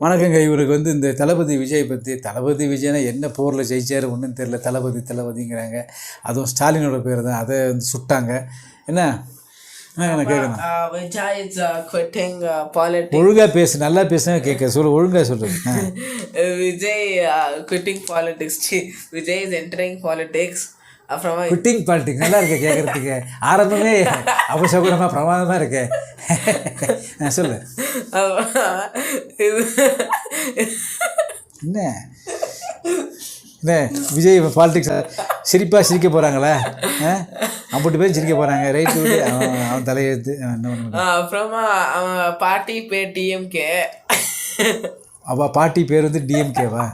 வணக்கங்க. இவருக்கு வந்து இந்த தளபதி விஜய் பற்றி தளபதி விஜய்னா என்ன போரில் ஜெயிச்சார் ஒன்றும் தெரில தளபதி தளபதிங்கிறாங்க. அதுவும் ஸ்டாலினோட பேர் தான். அதை வந்து சுட்டாங்க. என்ன? Uh. ஒழுங்காக பேசு நல்லா பேசுனா கேட்க. சொல்லு ஒழுங்காக சொல்கிறது Uh, Vijay uh, quitting politics. Chi, Vijay a cutting politics நல்லா இருக்கு கேட்குறதுக்கு ஆரம்பமே அபசகுரமாக பிரமாதமாக இருக்கு. நான் சொல்லு. என்ன? என்ன விஜய் பாலிடிக்ஸ் சிரிப்பாக சிரிக்க போகிறாங்களா அம்பட்டு பேர் சிரிக்க போகிறாங்க ரைட்டு அவன் அவன் தலையெழுத்து அவன் a uh, party pay TMK. அவள் பாட்டி பேர் வந்து டிஎம்கேவா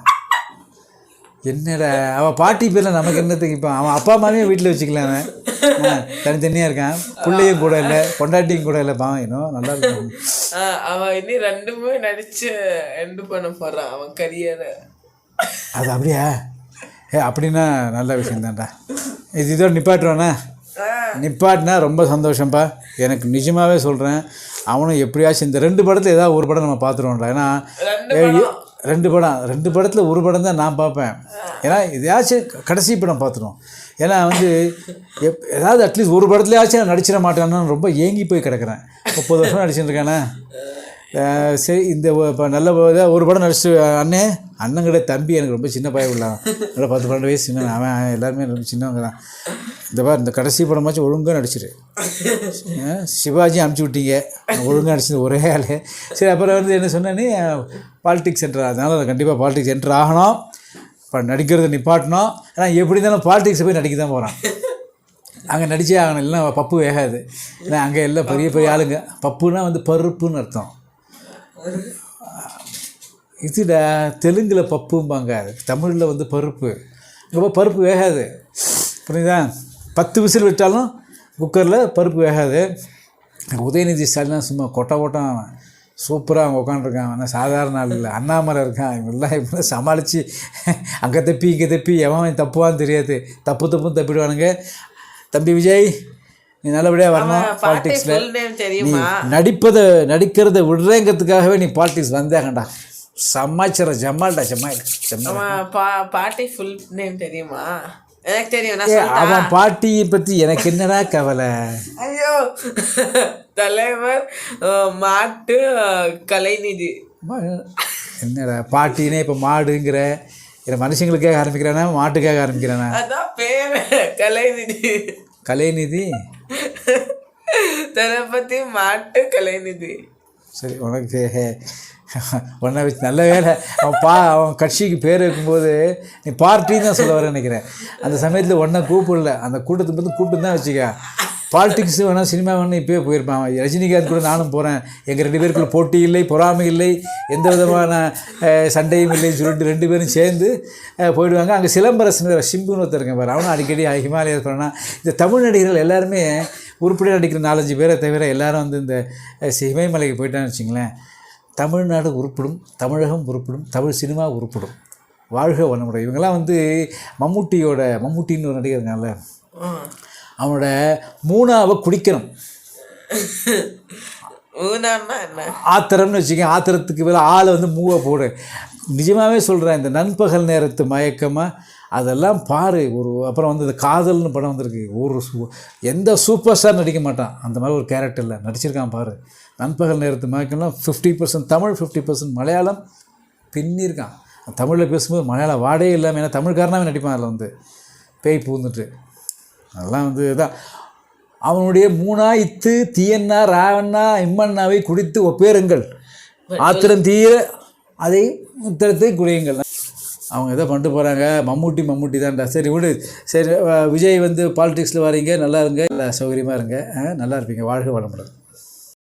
என்னடா அவள் பாட்டி பேரில் நமக்கு என்னத்துக்கு இப்போ அவன் அப்பா அம்மாவையும் வீட்டில் வச்சுக்கலாம் அவன். தனித்தனியாக இருக்கான். பிள்ளையும் கூட இல்லை பொண்டாட்டியும் கூட இல்லை பாவம் இன்னும் நல்லா இருக்கும் அவன் இனி ரெண்டுமே நடிச்சு எண்டு பண்ண போறான் அவன் கரியரை அது அப்படியா? ஏ அப்படின்னா நல்ல விஷயந்தான்டா இது இதோட நிப்பாட்டுவானா நிப்பாட்டினா ரொம்ப சந்தோஷம்ப்பா எனக்கு நிஜமாகவே சொல்கிறேன் அவனும் எப்படியாச்சும் இந்த ரெண்டு படத்தில் ஏதாவது ஒரு படம் நம்ம பார்த்துருவோம்டா. ஏன்னா ரெண்டு படம். ரெண்டு படத்தில் ஒரு படம் தான் நான் பார்ப்பேன். ஏன்னா எதையாச்சும் கடைசி படம் பார்த்துருவோம் ஏன்னா வந்து எப் ஏதாவது அட்லீஸ்ட் ஒரு படத்துலையாச்சும் நான் நடிச்சிட மாட்டேன்னு ரொம்ப ஏங்கி போய் கிடக்குறேன். முப்பது வருஷம் நடிச்சுட்டு சரி இந்த இப்போ நல்ல ஒரு படம் நடிச்சு அண்ணே அண்ணன் தம்பி எனக்கு ரொம்ப சின்ன பயம் உள்ளான். நல்லா பத்து பன்னெண்டு வயசு சின்ன அவன் எல்லாருமே ரொம்ப சின்னவங்க தான். இந்த மாதிரி இந்த கடைசி படமாச்சும் ஒழுங்காக நடிச்சிரு. சிவாஜி அனுப்பிச்சி விட்டீங்க. ஒழுங்காக நடிச்சது ஒரே ஆள். சரி அப்புறம் வந்து என்ன சொன்னேன்னு பாலிடிக்ஸ் சென்டர் அதனால் கண்டிப்பாக பாலிடிக்ஸ் சென்டர் ஆகணும். இப்போ நடிக்கிறத நிப்பாட்டணும். ஆனால் எப்படி இருந்தாலும் பாலிடிக்ஸை போய் நடிக்க தான் போகிறான் அங்கே நடிச்சே ஆகணும் இல்லைன்னா பப்பு வேகாது. ஏன்னா அங்கே எல்லாம் பெரிய பெரிய ஆளுங்க. பப்புனா வந்து பருப்புன்னு அர்த்தம். இதுடா தெலுங்கில் பப்பும்பாங்க. தமிழில் வந்து பருப்பு. இங்கே பருப்பு வேகாது. புரியுதா? பத்து விசில் விட்டாலும் குக்கரில் பருப்பு வேகாது. உதயநிதி ஸ்டாலின் சும்மா கொட்டை கொட்டம் சூப்பராக அவங்க உட்காந்துருக்கான் ஆனால் சாதாரண ஆள் இல்லை. அண்ணாமலை இருக்கான். இவங்கெல்லாம் இப்படி சமாளித்து அங்கே தப்பி இங்கே தப்பி எவன் தப்புவான்னு தெரியாது. தப்பு தப்புன்னு தப்பிடுவானுங்க. தம்பி விஜய் நீ நல்லபடியாக வரணும் பாலிடிக்ஸில் தெரியுமா? நடிப்பதை நடிக்கிறத விடுறேங்கிறதுக்காகவே நீ பாலிடிக்ஸ் வந்தாங்கடா சமாச்சாரம் ஜமால்டா ஜமால் பாட்டி ஃபுல் நேம் தெரியுமா? எனக்கு தெரியும். அவன் பாட்டியை பற்றி எனக்கு என்னடா கவலை? ஐயோ தலைவர் மாட்டு கலைநிதி. என்னடா பாட்டினே இப்போ மாடுங்கிற. இல்லை மனுஷங்களுக்காக ஆரம்பிக்கிறானா மாட்டுக்காக ஆரம்பிக்கிறானா? அதான் பேரு கலைநிதி. கலைநிதி? தளபதி மாட்டு கலைநிதி. சரி உனக்கு உன்னை வச்சு நல்ல வேலை. அவன் பா அவன் கட்சிக்கு பேர் வைக்கும்போது நீ பார்ட்டின்னு தான் சொல்ல வரேன் நினைக்கிறேன். அந்த சமயத்தில் ஒன்றை கூப்பிடல. அந்த கூட்டத்தை பற்றி கூப்பிட்டு தான் வச்சுக்க. பாலிடிக்ஸ் வேணால் சினிமா வேணும் இப்போயே போயிருப்பான் ரஜினிகாந்த் கூட நானும் போகிறேன் எங்கள் ரெண்டு பேருக்குள்ள போட்டி இல்லை பொறாமை இல்லை எந்த விதமான சண்டையும் இல்லைன்னு சொல்லிட்டு ரெண்டு பேரும் சேர்ந்து போயிடுவாங்க. அங்கே சிலம்பரசன் சிம்புன்னு ஒருத்தர் இருக்கேன் பாரு. அவனும் அடிக்கடி ஹிமாலயா போனால் இந்த தமிழ் நடிகர்கள் எல்லாருமே உருப்படியாக நடிக்கிற நாலஞ்சு பேரை தவிர எல்லாரும் வந்து இந்த இமயமலைக்கு போயிட்டான்னு வச்சிங்களேன். தமிழ்நாடு உருப்படும் தமிழகம் உருப்படும் தமிழ் சினிமா உருப்படும். வாழ்க வளமுறை இவங்கெல்லாம் வந்து மம்முட்டியோட மம்முட்டின்னு ஒரு நடிகர் இருக்கான்ல. ம். அவனோட மூணாவை குடிக்கணும். ஆத்திரம்னு வச்சுக்க ஆத்திரத்துக்கு மேலே ஆளை வந்து மூவை போடு. நிஜமாகவே சொல்கிறேன் இந்த நண்பகல் நேரத்து மயக்கமாக அதெல்லாம் பாரு ஒரு அப்புறம் வந்து இந்த காதல்னு படம் வந்திருக்கு. ஒரு சூ எந்த சூப்பர் ஸ்டார் நடிக்க மாட்டான். அந்த மாதிரி ஒரு கேரக்டரில் நடிச்சிருக்கான் பாரு. நண்பகல் Nerathu மயக்கம்லாம் fifty percent Tamil fifty percent Malayalam பின்னிருக்கான். தமிழில் பேசும்போது மலையாள வாடே இல்லாமல் ஏன்னா தமிழ்காரனாவே நடிப்பான் அதில் வந்து. பேய் பூந்துட்டு அதெல்லாம் வந்து இதான். அவனுடைய மூணா இத்து தீயண்ணா ராவண்ணா இம்மண்ணாவை குடித்து ஒப்பேருங்கள். ஆத்திரம் தீர அதை உத்தரத்தை குடியுங்கள். அவங்க எதை பண்ணிட்டு போகிறாங்க மம்முட்டி மம்முட்டி தான்டா. சரி விடு. சரி விஜய் வந்து பாலிடிக்ஸில் வரீங்க. நல்லா இருங்க. நல்லா சௌகரியமாக இருங்க. நல்லா இருப்பீங்க. வாழ்க வளமுடன்.